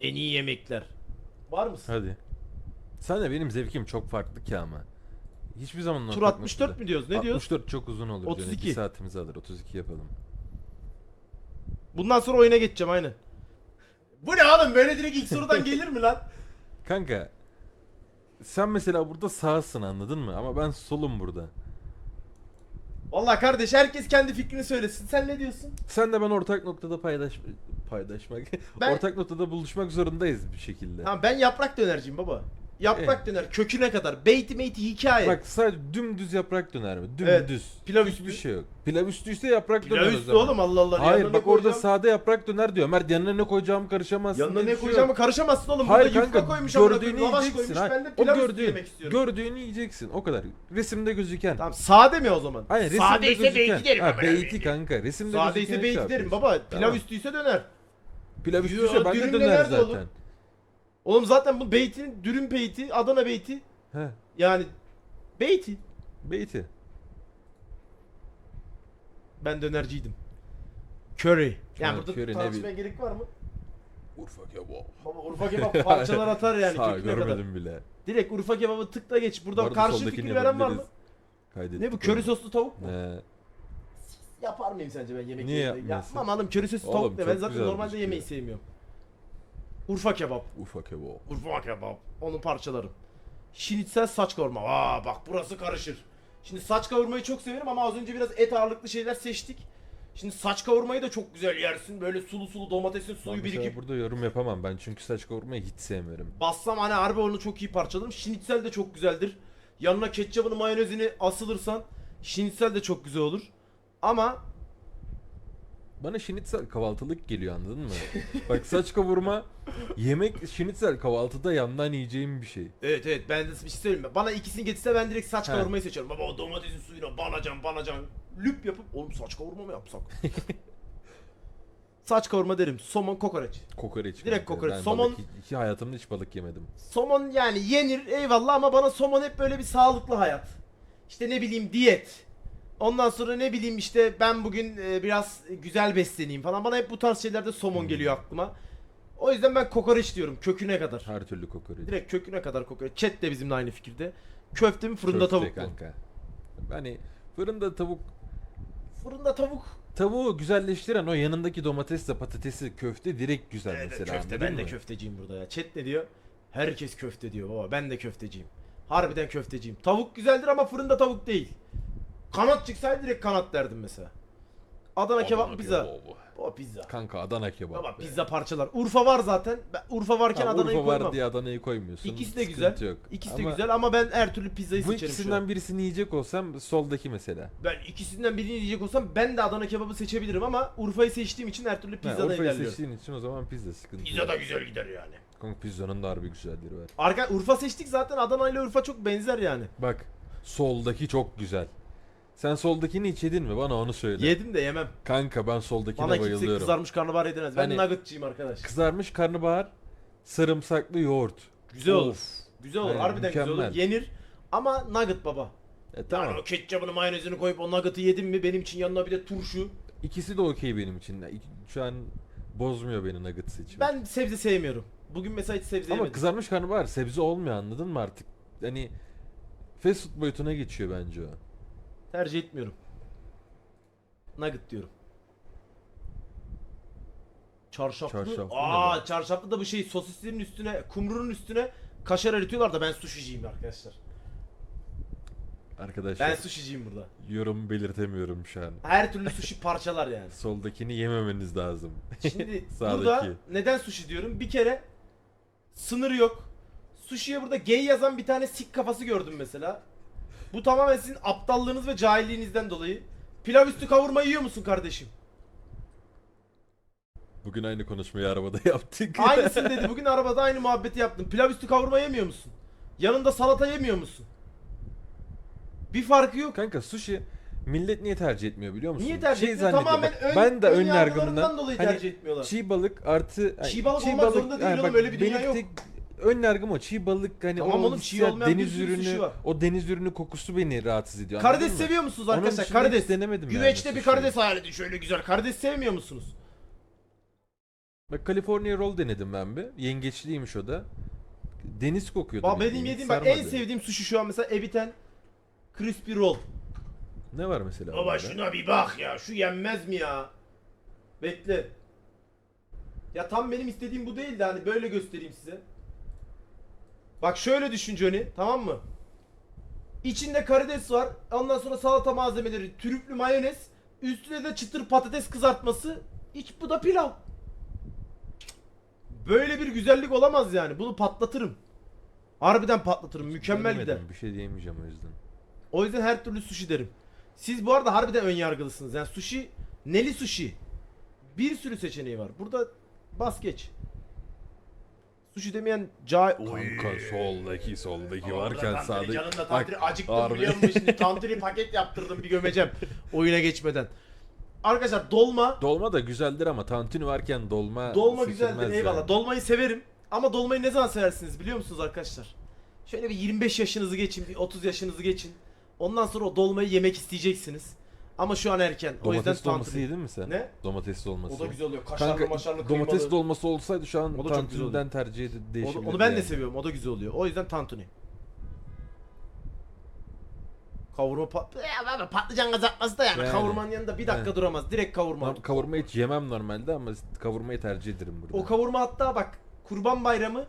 En iyi yemekler. Var mısın? Hadi. Sen de benim zevkim çok farklı ki ama. Hiçbir zaman Tur ortak 64 noktada- mü diyoruz? Ne diyoruz? 64 çok uzun olur. 32. 32. 2 saatimizi alır. 32 yapalım. Bundan sonra oyuna geçeceğim aynen. Bu ne oğlum böyle direkt ilk sorudan gelir mi lan? Kanka sen mesela burada sağsın anladın mı? Ama ben solum burada. Vallahi kardeş herkes kendi fikrini söylesin. Sen ne diyorsun? Sen de ben ortak noktada paylaş paylaşmak. Ben- ortak noktada buluşmak zorundayız bir şekilde. Tamam ben yaprak dönerciyim baba. Yaprak döner köküne kadar. Beyti meyti hikaye. Bak sadece dümdüz yaprak döner mi? Evet, Dümdüz. pilav Hiçbir üstü. şey yok. Pilav üstüyse yaprak Pilav döner o üstü zaman. oğlum Allah Allah. Hayır Yanına bak ne orada koyacağım? sade yaprak döner diyor. Mert yanına ne koyacağımı karışamazsın. Yanına diye bir ne şey koyacağımı yok. karışamazsın oğlum. Hayır Burada yufka kanka koymuş amına gördüğünü koyayım. Lavaş yiyeceksin. koymuş. ha. Ben de o pilav üstü gördüğün, yemek istiyorum. gördüğünü yiyeceksin o kadar. Resimde gözüken. Tamam sade mi o zaman? Aynen resimde sade ise gözüken. beyti derim. Ha beyti kanka. Resimde Sade gözükeni ise beyti şey derim yapıyorsun. baba. Pilav Tamam. üstüyse döner. Pilav Yo, üstüyse ben de dürüm döner zaten. Oğlum zaten bu beytin dürüm beyti, Adana beyti. He. Yani beyti. Beyti. Ben dönerciydim. Curry. Yani Ha, burada curry ne tartışmaya bir- gerek var mı? Urfa kebap. Baba Urfa kebap parçalar atar yani Sağ köküne kadar. görmedim bile. Direkt Urfa kebabı tıkla geç. Bu Burada arada karşı soldakini fikri veren var mı? yapabiliriz. Kaydettik Ne bu onu. köri soslu tavuk mu? Ne? Yapar mıyım sence ben yemek Niye yerinde? yapmıyorsun? Yapmam soslu Oğlum, tavuk ne? çok Ben zaten güzel normalde gözüküyor. yemeği sevmiyorum. Urfa kebap. Urfa kebap. Urfa kebap. Onun parçaları. Şinitsel saç kavurma. Aa bak burası karışır. Şimdi saç kavurmayı çok severim ama az önce biraz et ağırlıklı şeyler seçtik. Şimdi saç kavurmayı da çok güzel yersin. Böyle sulu sulu domatesin suyu birikip burada yorum yapamam ben çünkü saç kavurmayı hiç sevmiyorum. bassam hani harbi onu çok iyi parçalarım. Şinitsel de çok güzeldir. Yanına ketçapını mayonezini asılırsan şinitsel de çok güzel olur. Ama Bana şinitsel kahvaltılık geliyor anladın mı? Bak saç kavurma yemek şinitsel kahvaltıda yandan yiyeceğim bir şey. evet evet ben de bir şey söyleyeyim. mi? Bana ikisini getirse ben direkt saç He. kavurmayı seçerim. Baba o domatesin suyuna banacan banacan lüp yapıp oğlum saç kavurma mı yapsak? saç kavurma derim. Somon kokoreç. Kokoreç. Direkt kokoreç. Ben Somon- balık hiç, hiç hayatımda hiç balık yemedim. Somon yani yenir eyvallah ama bana somon hep böyle bir sağlıklı hayat. İşte ne bileyim diyet. Ondan sonra ne bileyim işte ben bugün e, biraz güzel besleneyim falan. Bana hep bu tarz şeylerde somon Hmm. geliyor aklıma. O yüzden ben kokoreç diyorum köküne kadar. Her türlü kokoreç. Direkt köküne kadar kokoreç. Chat de bizimle aynı fikirde. Köfte mi fırında Köfte tavuk mu? kanka. Hani fırında tavuk Fırında tavuk. tavuğu güzelleştiren o yanındaki domatesle patatesi köfte direkt güzel Evet, mesela köfte ben de mı? köfteciyim burada ya. Chat ne diyor? Herkes köfte diyor baba. Ben de köfteciyim. Harbiden köfteciyim. Tavuk güzeldir ama fırında tavuk değil. Kanat çıksaydı direkt kanat derdim mesela. Adana, kebap pizza. kebabı. O pizza. Kanka Adana kebap. Baba be. pizza parçalar. Urfa var zaten. Ben Urfa varken Tamam, Adana'yı Urfa var koymam. diye Adana'yı koymuyorsun. İkisi de Sıkıntı güzel. Yok. İkisi de Ama güzel ama ben her türlü pizzayı Bu seçerim şu an. ikisinden birisini yiyecek olsam soldaki mesela. Ben ikisinden birini diyecek olsam ben de Adana kebabı seçebilirim ama Urfa'yı seçtiğim için her türlü Ha, pizzada Urfa'yı ilerliyorum. seçtiğin için o zaman pizza sıkıntı Pizza yok. da güzel gider yani. Kanka pizzanın da harbi güzelleri var. Arka Urfa seçtik zaten Adana ile Urfa çok benzer yani. Bak soldaki çok güzel. Sen soldakini hiç yedin mi? Bana onu söyle. Yedim de yemem. Kanka ben soldakine Bana kimse bayılıyorum. kızarmış karnabahar yedirmez. Ben Hani- nuggetçıyım arkadaş. Kızarmış karnabahar, sarımsaklı yoğurt. Güzel olur. Of. Güzel olur. Aynen, Harbiden güzel olur. Yenir. Ama nugget baba. E Yani tamam. o ketçapını mayonezini koyup o nugget'ı yedim mi benim için yanına bir de turşu. İkisi de okey benim için. İki- Şu an bozmuyor beni nuggets için. Ben sebze sevmiyorum. Bugün mesela hiç sebze Ama yemedim. kızarmış karnabahar sebze olmuyor anladın mı artık? Hani fast food boyutuna geçiyor bence o. Tercih etmiyorum. Nugget diyorum. Çarşaflı. Çarşaflı Aa çarşaflı da bu şey sosislerin üstüne, kumrunun üstüne kaşar eritiyorlar da ben sushiciyim arkadaşlar. Arkadaşlar Ben sushiciyim burada. yorum belirtemiyorum şu an. Her türlü sushi parçalar yani. Soldakini yememeniz lazım. Şimdi burada neden sushi diyorum? Bir kere sınır yok. Sushi'ye burada gay yazan bir tane sik kafası gördüm mesela. Bu tamamen sizin aptallığınız ve cahilliğinizden dolayı. Pilav üstü kavurma yiyor musun kardeşim? Bugün aynı konuşmayı arabada yaptık. Aynısını dedi. Bugün arabada aynı muhabbeti yaptım. Pilav üstü kavurma yemiyor musun? Yanında salata yemiyor musun? Bir farkı yok. Kanka sushi millet niye tercih etmiyor biliyor musun? Niye tercih Şey etmiyor? Tamamen bak, ön, ben de ön yargılarından yargımdan dolayı hani tercih etmiyorlar. çiğ balık artı Çiğ balık olmak zorunda değil oğlum, öyle bir dünya yok. Ön yargım o çiğ balık hani Tamam o oğlum, çiğ hissiyat, olmayan bir deniz sürü sushi ürünü var. o deniz ürünü kokusu beni rahatsız ediyor. Karides anladın mı? seviyor musunuz Onun arkadaşlar? dışında hiç Karides. denemedim yani Güveçte bir sushi'yi. karides hayal edin şöyle güzel. Karides sevmiyor musunuz? Bak California roll denedim ben bir. Yengeçliymiş o da. Deniz kokuyordu. Bak benim yediğim bak en sevdiğim sushi şu an mesela Ebiten Crispy Roll. Ne var mesela? Baba orada? şuna bir bak ya. Şu yenmez mi ya? Bekle. Ya tam benim istediğim bu değil de hani böyle göstereyim size. Bak şöyle düşün Johnny tamam mı? İçinde karides var. Ondan sonra salata malzemeleri, trüflü mayonez. Üstüne de çıtır patates kızartması. İç bu da pilav. Böyle bir güzellik olamaz yani. Bunu patlatırım. Harbiden patlatırım. Mükemmel gider. Denemedim, Bir şey diyemeyeceğim o yüzden. O yüzden her türlü sushi derim. Siz bu arada harbiden ön yargılısınız. Yani sushi, neli sushi. Bir sürü seçeneği var. Burada bas geç. Sushi demeyen cahil... Kanka soldaki soldaki Orada varken tantuni, sağdaki. Canım da Bak, tantuni acıktım harbi. biliyor musun? Şimdi tantuni paket yaptırdım bir gömeceğim. Oyuna geçmeden. Arkadaşlar dolma. Dolma da güzeldir ama tantuni varken dolma Dolma güzeldir eyvallah. yani. Dolmayı severim. Ama dolmayı ne zaman seversiniz biliyor musunuz arkadaşlar? Şöyle bir 25 yaşınızı geçin, bir 30 yaşınızı geçin. Ondan sonra o dolmayı yemek isteyeceksiniz. Ama şu an erken. o yüzden Domates dolması tantuni. yedin mi sen? Ne? Domates dolması. O da güzel oluyor. Kaşarlı Kanka maşarlı domates kıymalı. dolması olsaydı şu an O da çok güzel tantuniden tercih edip Onu, değişebilirdi. onu ben de yani. seviyorum. O da güzel oluyor. O yüzden tantuni. Kavurma pat ya patlıcan kızartması da yani, Yani. kavurmanın yanında bir dakika Yani. duramaz. Direkt kavurma. Kavurma hiç yemem normalde ama kavurmayı tercih ederim burada. O kavurma hatta bak kurban bayramı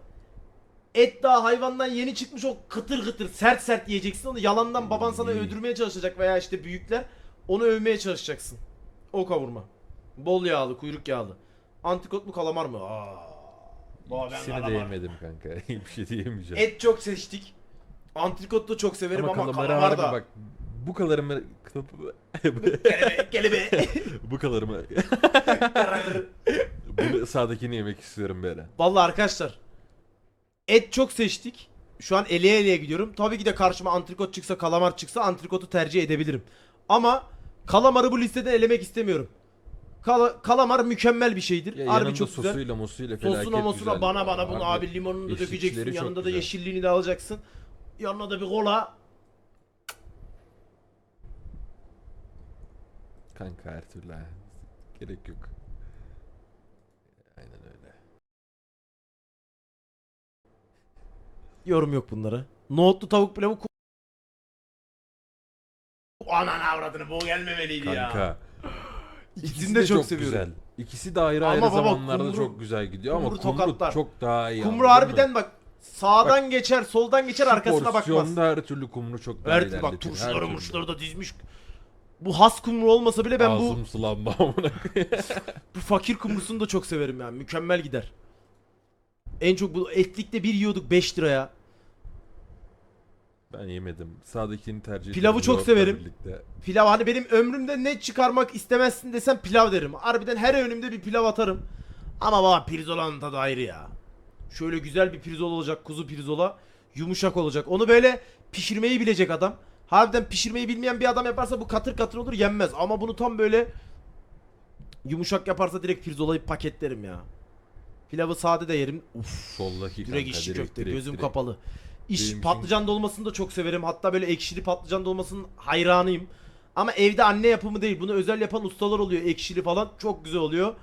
et daha hayvandan yeni çıkmış o kıtır kıtır sert sert yiyeceksin onu yalandan baban sana öldürmeye çalışacak veya işte büyükler onu övmeye çalışacaksın. O kavurma. Bol yağlı, kuyruk yağlı. Antikot mu kalamar mı? Aa. Baba ben İkisini de kalamar. yemedim kanka. bir şey diyemeyeceğim. Et çok seçtik. Antrikot da çok severim ama, ama kalamar, harbi da. bak bu kadarımı Kelebe, kelebe. bu kadarımı bunu sağdakini yemek istiyorum böyle. Vallahi arkadaşlar. Et çok seçtik. Şu an eleye eleye gidiyorum. Tabii ki de karşıma antrikot çıksa, kalamar çıksa antrikotu tercih edebilirim. Ama kalamarı bu listeden elemek istemiyorum. Kala- kalamar mükemmel bir şeydir. Ya Harbi çok güzel. sosuyla musuyla felaket Sosuna mosuna güzel. bana bana bunu Harbi. abi limonunu da dökeceksin. Yanında da güzel. yeşilliğini de alacaksın. Yanına da bir kola. Kanka her türlü ha. Gerek yok. Aynen öyle. Yorum yok bunlara. Nohutlu tavuk pilavı ku- Anan avradını bu gelmemeliydi ya. Kanka. İkisini de çok seviyorum. Güzel. İkisi de ayrı Ama ayrı baba, zamanlarda kumru- çok güzel gidiyor ama kumru kumru tokatlar. çok daha iyi. Kumru anladın harbiden mı? bak sağdan geçer, soldan geçer, Şu arkasına bakmaz. porsiyonda her türlü kumru çok daha ilerletir. bak her turşuları türlü. murşuları da dizmiş. Bu has kumru olmasa bile ben bu Ağzım sulandı amına bu fakir kumrusunu da çok severim yani. Mükemmel gider. En çok bu etlikte bir yiyorduk 5 liraya. Ben yemedim. Sağdakini tercih Pilavı ediyorum çok yoğurtla severim. birlikte. Pilav hani benim ömrümde ne çıkarmak istemezsin desem pilav derim. Harbiden her önümde bir pilav atarım. Ama baba pirzolanın tadı ayrı ya. Şöyle güzel bir pirzola olacak kuzu pirzola. Yumuşak olacak. Onu böyle pişirmeyi bilecek adam. Harbiden pişirmeyi bilmeyen bir adam yaparsa bu katır katır olur yenmez. Ama bunu tam böyle yumuşak yaparsa direkt pirzolayı paketlerim ya. Pilavı sade de yerim. Uf. Soldaki Direkt kanka, direkt, köfte direkt, gözüm direkt. kapalı. İş Benim patlıcan dolmasını da çok severim. Hatta böyle ekşili patlıcan dolmasının hayranıyım. Ama evde anne yapımı değil. Bunu özel yapan ustalar oluyor. Ekşili falan çok güzel oluyor.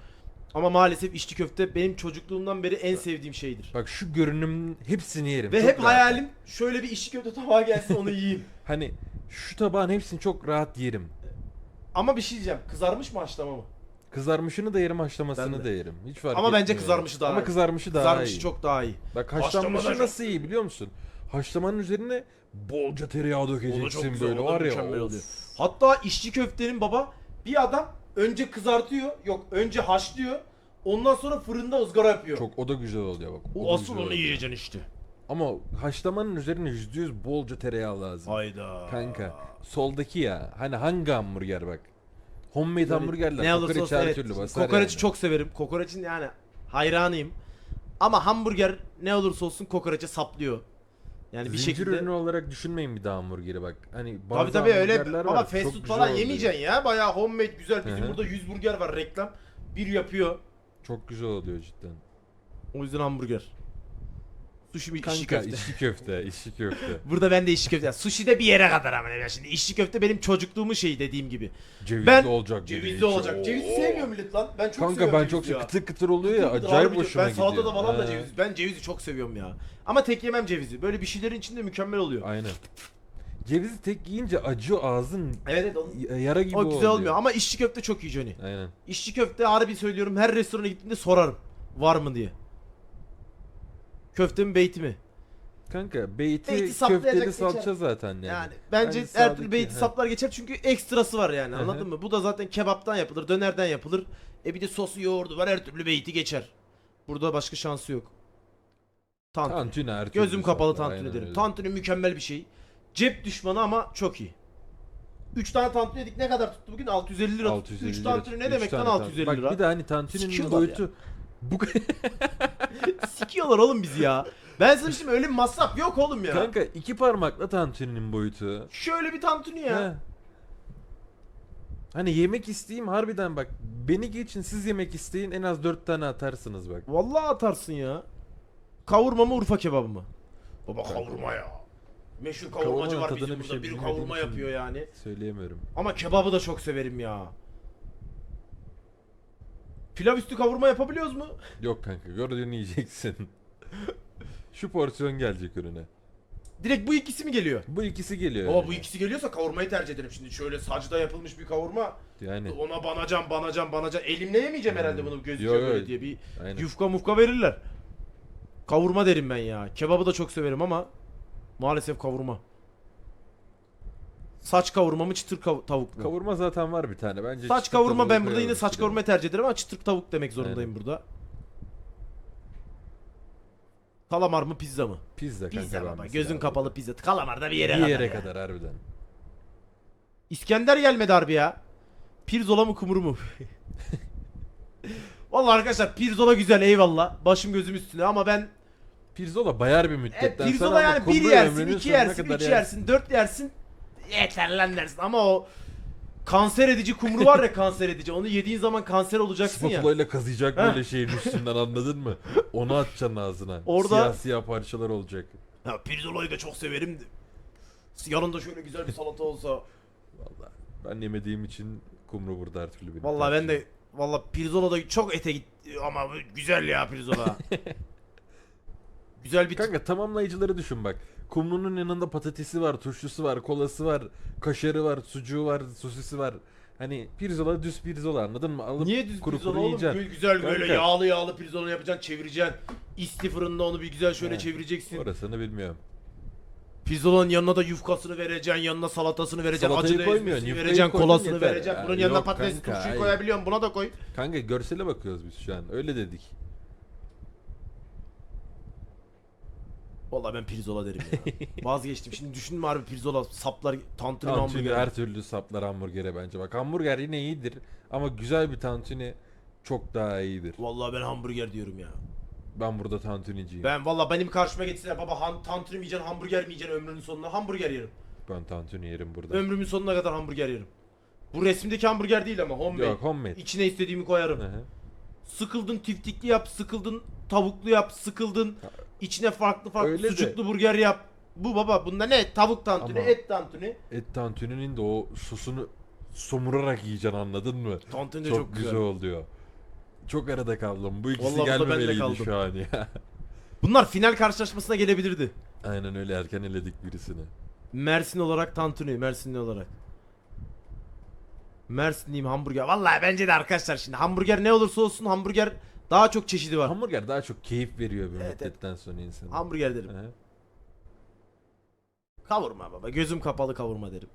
Ama maalesef içli köfte benim çocukluğumdan beri en sevdiğim şeydir. Bak şu görünümün hepsini yerim. Ve Çok hep rahat. hayalim şöyle bir içli köfte tabağı gelsin onu yiyeyim. Hani şu tabağın hepsini çok rahat yerim. Ama bir şey diyeceğim. Kızarmış mı haşlama mı? Kızarmışını da yerim, Ben haşlamasını de. da yerim. Hiç fark Ama bence etmiyor. kızarmışı daha Ama iyi. kızarmışı daha Kızarmışı iyi. çok daha iyi. Bak Haşlama da haşlanmışı çok- nasıl iyi biliyor musun? Haşlamanın üzerine bolca tereyağı O da çok dökeceksin güzel, böyle o da var ya. mükemmel of. oluyor. Hatta içli köftenin baba bir adam önce kızartıyor. Yok önce haşlıyor. Ondan sonra fırında ızgara yapıyor. Çok o da güzel oluyor bak. o da o asıl güzel onu oluyor. yiyeceksin işte. Ama haşlamanın üzerine %100 bolca tereyağı lazım. Hayda. Kanka soldaki ya hani hangi hamburger bak. Homemade hamburgerler ne olursa kokoreç olsun her evet. türlü basar Kokoreçi yani. çok severim. Kokoreçin yani hayranıyım. Ama hamburger ne olursa olsun kokoreçe saplıyor. Yani bir Zincir şekilde. ürünü olarak düşünmeyin bir daha hamburgeri bak. Hani bazı Tabii tabii öyle hamburgerler ama var, fast çok food güzel falan oluyor. yemeyeceksin ya. Bayağı homemade güzel. Bizim Hı hı. burada 100 burger var reklam. Bir yapıyor. Çok güzel oluyor cidden. O yüzden hamburger. Sushi mi Kanka köfte? içli köfte, içli köfte. Burada ben de işçi köfte. Yani sushi de bir yere kadar ama ya şimdi işçi köfte benim çocukluğumun şeyi dediğim gibi. Cevizli Ben- olacak. dedi Cevizli içi. olacak. Oo. Cevizi sevmiyor millet lan. Ben çok Kanka seviyorum ben çok cevizi ya. kıtır kıtır oluyor ya. Kıtır Acayip harbi hoşuma Ben gidiyor. salatada falan da ceviz. Ben cevizi çok seviyorum ya. Ama tek yemem cevizi. Böyle bir şeylerin içinde mükemmel oluyor. Aynen. Cevizi tek yiyince acı ağzın Evet evet. onun- y- yara gibi O güzel olmuyor ama işçi köfte çok iyi Johnny. Aynen. İşçi köfte harbi söylüyorum her restorana gittiğimde sorarım. Var mı diye. Köfte mi beyti mi? Kanka beyti, Beyti saplayacak köfteli geçer. salça zaten yani. Yani bence Bence her türlü sağdaki- beyti he. saplar geçer çünkü ekstrası var yani Hı hı. anladın mı? Bu da zaten kebaptan yapılır, dönerden yapılır. E bir de sosu yoğurdu var her türlü beyti geçer. Burada başka şansı yok. Tantuni. Tantuni her türlü Gözüm kapalı saplar, tantuni aynen derim. öyle. Tantuni mükemmel bir şey. Cep düşmanı ama çok iyi. 3 tane tantuni yedik ne kadar tuttu bugün? 650 lira. 650 3 lira tantuni ne demek lan tane 650 tantuni. lira? Bak bir de hani tantuninin Sikiyorlar boyutu bu Sikiyorlar oğlum bizi ya. Ben sana şimdi öyle bir masraf yok oğlum ya. kanka iki parmakla tantuninin boyutu. Şöyle bir tantuni ya. He. Hani yemek isteyeyim harbiden bak beni geçin siz yemek isteyin en az dört tane atarsınız bak. Vallahi atarsın ya. Kavurma mı Urfa kebabı mı? Baba kavurma ya. Meşhur kavurmacı Kavurmanın var tadını bizim bir burada. şey Biri bilmediğim kavurma için- yapıyor yani. Söyleyemiyorum. Ama kebabı da çok severim ya. Pilav üstü kavurma yapabiliyoruz mu? Yok kanka gördüğünü yiyeceksin. Şu porsiyon gelecek önüne. Direkt bu ikisi mi geliyor? Bu ikisi geliyor. Baba yani. bu ikisi geliyorsa kavurmayı tercih ederim. Şimdi şöyle sacda yapılmış bir kavurma. Yani Ona banacağım banacağım banacağım. Elimle yemeyeceğim herhalde Hmm. bunu gözüküyor Yo, yo. böyle diye. Bir aynen. yufka mufka verirler. Kavurma derim ben ya. Kebabı da çok severim ama maalesef kavurma. Saç kavurma mı çıtır kav- tavuk mu? Kavurma zaten var bir tane bence. saç çıtır kavurma tavuğu ben burada yine saç kavurmayı tercih ederim ama çıtır tavuk demek zorundayım burada. Kalamar mı pizza mı? Pizza kanka. Pizza baba. vermesi Gözün lazım. kapalı pizza. Kalamar da bir yere Bir kadar. yere ya. kadar harbiden. İskender gelmedi harbi ya. Pirzola mı kumru mu? Vallahi arkadaşlar pirzola güzel eyvallah. Başım gözüm üstüne ama ben Pirzola bayar bir e, müddetten pirzola sonra yani ama bir kumru yersin, ömrünün iki sonuna yersin, kadar üç yersin, dört yersin. Yeter lan dersin ama o kanser edici kumru var ya kanser edici. Onu yediğin zaman kanser olacaksın ya. Spatula ile kazıyacak böyle şeyin üstünden anladın mı? Onu atacaksın ağzına. Orada- Siyah siyah parçalar olacak. Ya pirzolayı da çok severim. Yanında şöyle güzel bir salata olsa. Vallahi ben yemediğim için kumru burada her türlü benim. Vallahi ben tercihim. de vallahi pirzola da çok ete gitti ama güzel ya pirzola. güzel bir Kanka tamamlayıcıları düşün bak. Kumrunun yanında patatesi var, turşusu var, kolası var, kaşarı var, sucuğu var, sosisi var. Hani pirzola düz pirzola anladın mı? Alıp Niye düz kuru pirzola kuru oğlum? yiyeceksin. Gül güzel böyle Kanka. yağlı yağlı pirzola yapacaksın, çevireceksin. İsti fırında onu bir güzel şöyle He. çevireceksin. Orasını bilmiyorum. Pirzolanın yanına da yufkasını vereceksin, yanına salatasını vereceksin, Salatayı acılı koymuyorsun, ezmesini yufkayı vereceksin, koydun kolasını yeter. vereceksin. Ya Bunun yanına yok patates kanka, turşuyu hayır. koyabiliyorsun, buna da koy. Kanka görsele bakıyoruz biz şu an. Öyle dedik. Vallahi ben pirzola derim ya. Vazgeçtim. Şimdi düşündüm harbi pirzola, saplar, tantuni, Tantuni hamburger. her türlü saplar hamburgere bence. Bak hamburger yine iyidir ama güzel bir tantuni çok daha iyidir. Vallahi ben hamburger diyorum ya. Ben burada tantuniciyim. Ben vallahi benim karşıma geçsinler baba han, tantuni mi yiyeceksin, hamburger mi yiyeceksin ömrünün sonuna? Hamburger yerim. Ben tantuni yerim burada. Ömrümün sonuna kadar hamburger yerim. Bu resimdeki hamburger değil ama homemade. Yok homemade. İçine istediğimi koyarım. Hı hı. Sıkıldın tiftikli yap, sıkıldın tavuklu yap, sıkıldın içine farklı farklı Öyle de. sucuklu burger yap. Bu baba bunda ne? Tavuk tantuni, Ama- et tantuni. Et tantuninin de o sosunu somurarak yiyeceksin anladın mı? Tantuni de çok, çok, güzel. güzel. oluyor. Çok arada kaldım. Bu ikisi Vallahi burada ben de gelmemeliydi kaldım. şu an ya. Bunlar final karşılaşmasına gelebilirdi. Aynen öyle erken eledik birisini. Mersin olarak tantuni, Mersinli olarak. Mersinliyim hamburger. Vallahi bence de arkadaşlar şimdi hamburger ne olursa olsun hamburger daha çok çeşidi var. Hamburger daha çok keyif veriyor bir Evet, müddetten sonra insana. hamburger derim. Hı. Kavurma baba. Gözüm kapalı kavurma derim.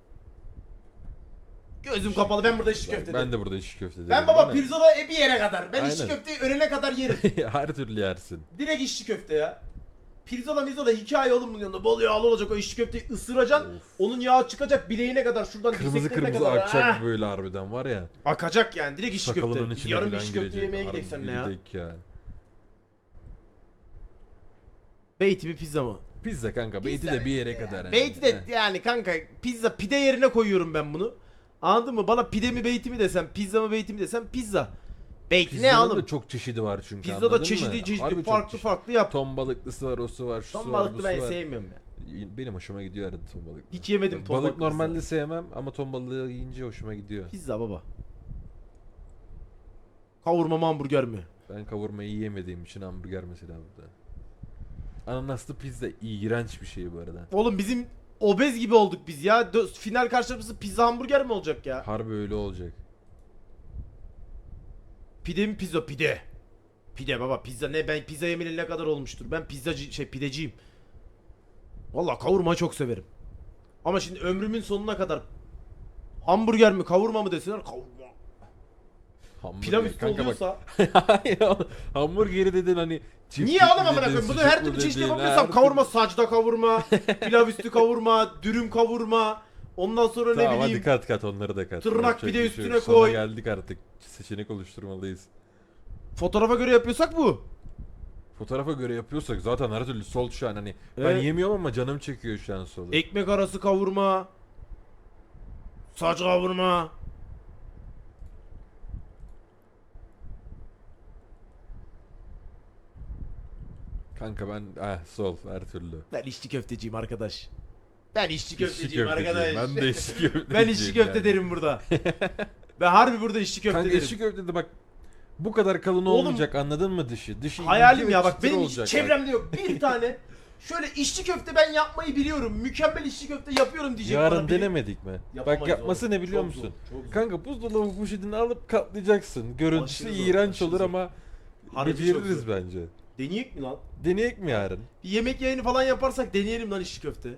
Gözüm kapalı ben burada Ben, köfte ben derim. de burada içi köfte derim. Ben baba değil mi? pirzola bir yere kadar. Ben işçi Aynen. köfteyi önüne kadar yerim. Her türlü yersin. Direkt işçi köfte ya. Pirzola mirzola hikaye oğlum bunun yanında. Bol yağlı olacak o işçi köfteyi ısıracaksın. Onun yağı çıkacak bileğine kadar şuradan Kırmızı dirseklerine kırmızı kadar. akacak Ah! böyle harbiden var ya. Akacak yani direkt köfte. Sakalının Biz içine Yarın bir falan işçi köfte girecek. yemeye Harbi gidelim seninle ya. gidelim ya. Beyti mi pizza mı? Pizza kanka. Beyti de bir yere kadar. yani. Beyti de Heh. yani kanka pizza pide yerine koyuyorum ben bunu. Anladın mı? Bana pide mi beyti mi desem, pizza mı beyti mi desem pizza. Beyt ne Pizzanın oğlum? da çok çeşidi var çünkü Pizzada anladın çeşitli mı? çeşitli Harbi çok farklı çeşit. farklı yap. Ton balıklısı var, osu var, şusu Ton var, balıklı busu ben var. sevmiyorum ya. Benim hoşuma gidiyor arada ton balıklı. Hiç yemedim ton Balık balıklısını. normalde sevmem ama ton balığı yiyince hoşuma gidiyor. Pizza baba. Kavurma mı hamburger mi? Ben kavurmayı yiyemediğim için hamburger mesela burada. Ananaslı pizza iğrenç bir şey bu arada. Oğlum bizim obez gibi olduk biz ya. Dö- final karşılaşması pizza hamburger mi olacak ya? Harbi öyle olacak. Pide mi pizza? Pide. Pide baba pizza ne ben pizza yemeli ne kadar olmuştur. Ben pizzacı şey pideciyim. Valla kavurmayı çok severim. Ama şimdi ömrümün sonuna kadar hamburger mi kavurma mı deseler kavurma. Hamburger. Pilav üstü Kanka oluyorsa. Hayır oğlum, Hamburgeri dedin hani çift Niye oğlum amına koyayım? Bunu her türlü çeşit yapabiliyorsam kavurma sacda kavurma, pilav üstü kavurma, dürüm kavurma, ondan sonra ne Tamam bileyim. hadi kat kat onları da kat. Tırnak Yapacak bir şey üstüne. Sona koy. geldik artık. Seçenek oluşturmalıyız. Fotoğrafa göre yapıyorsak bu. Fotoğrafa göre yapıyorsak zaten her türlü sol şu an hani ben Evet. yemiyorum ama canım çekiyor şu an solu. Ekmek arası kavurma, saç kavurma. Kanka ben eh sol her türlü. Ben içli köfteciyim arkadaş. Ben İşçi köfteciyim arkadaş. Ben de içli köfteciyim. ben içli köfte yani. derim burada. ben harbi burada içli köfte Kanka derim. içli köfte de bak bu kadar kalın Oğlum, olmayacak anladın mı dışı? Dışı Hayalim ya bak benim hiç çevremde yok. Bir tane şöyle içli köfte ben yapmayı biliyorum. Mükemmel içli köfte yapıyorum diyecek bana Yarın biri. denemedik mi? Yapamayız bak yapması oğlum. ne biliyor Çok zor, musun? çok zor. Kanka buzdolabı poşetini alıp katlayacaksın. Görüntüsü Aşırı zor, iğrenç aşırı olur zor. ama Harbi beceririz zor. bence. Deneyek mi lan? Deneyek mi yarın? Bir yemek yayını falan yaparsak deneyelim lan içli köfte.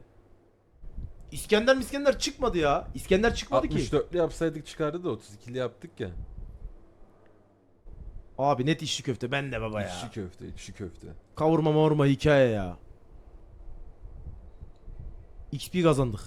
İskender miskender çıkmadı ya. İskender çıkmadı ki. 64'lü yapsaydık çıkardı da 32'li yaptık ya. Abi net içli köfte ben de baba ya. İçli köfte, içli köfte. Kavurma mavurma hikaye ya. XP kazandık.